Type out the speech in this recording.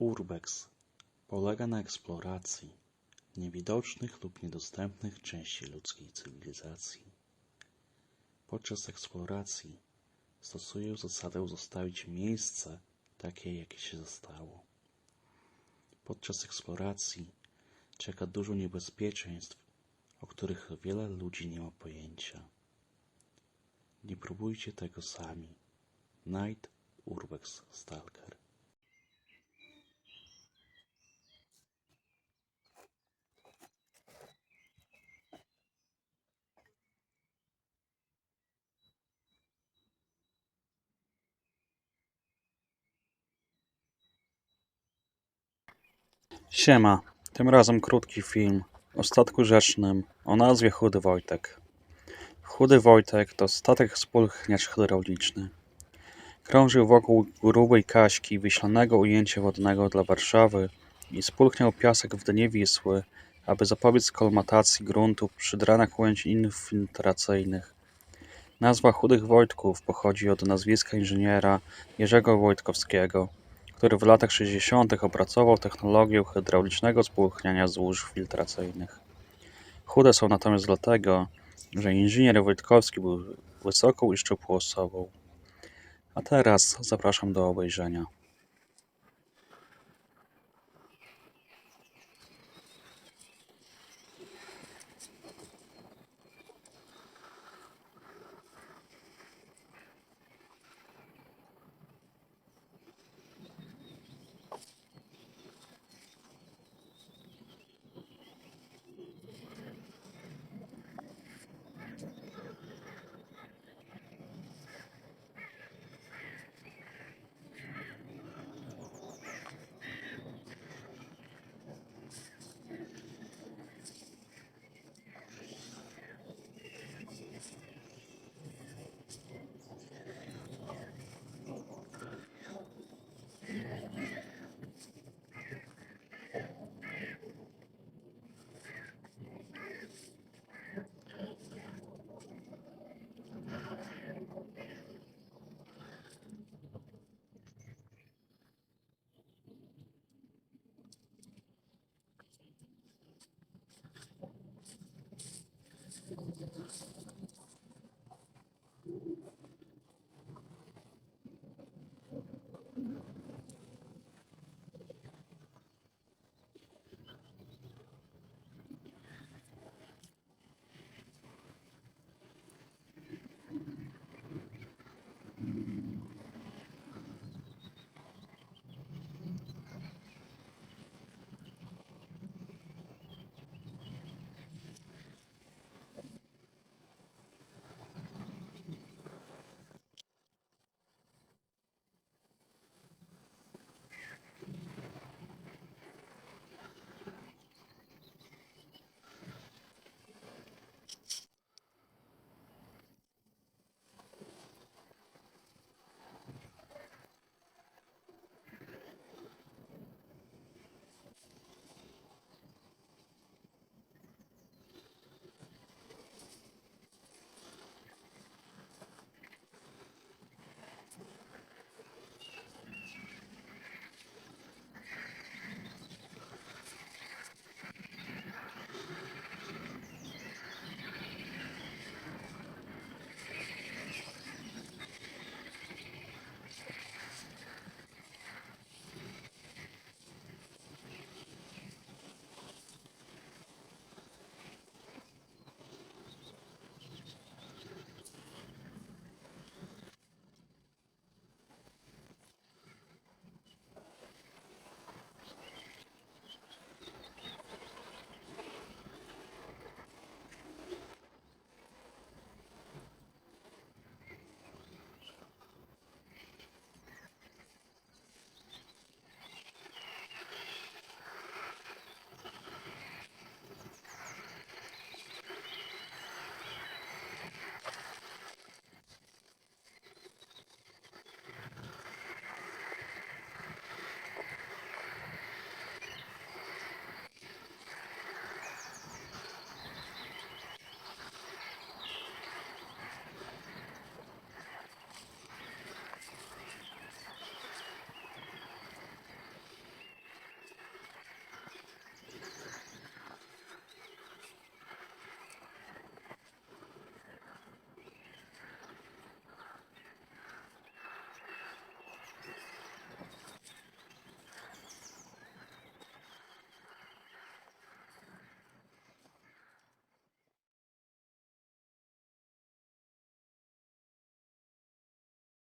Urbex polega na eksploracji niewidocznych lub niedostępnych części ludzkiej cywilizacji. Podczas eksploracji stosuje zasadę zostawić miejsce takie, jakie się zostało. Podczas eksploracji czeka dużo niebezpieczeństw, o których wiele ludzi nie ma pojęcia. Nie próbujcie tego sami. Night Urbex Stalker Siema, tym razem krótki film o statku rzecznym o nazwie Chudy Wojtek. Chudy Wojtek to statek spulchniacz hydrauliczny. Krążył wokół grubej kaśki wiślanego ujęcia wodnego dla Warszawy i spulchniał piasek w dnie Wisły, aby zapobiec kolmatacji gruntu przy dranach ujęć infiltracyjnych. Nazwa Chudych Wojtków pochodzi od nazwiska inżyniera Jerzego Wojtkowskiego, który w latach 60. opracował technologię hydraulicznego spulchniania złóż filtracyjnych. Chude są natomiast dlatego, że inżynier Wojtkowski był wysoką i szczupłą osobą. A teraz zapraszam do obejrzenia.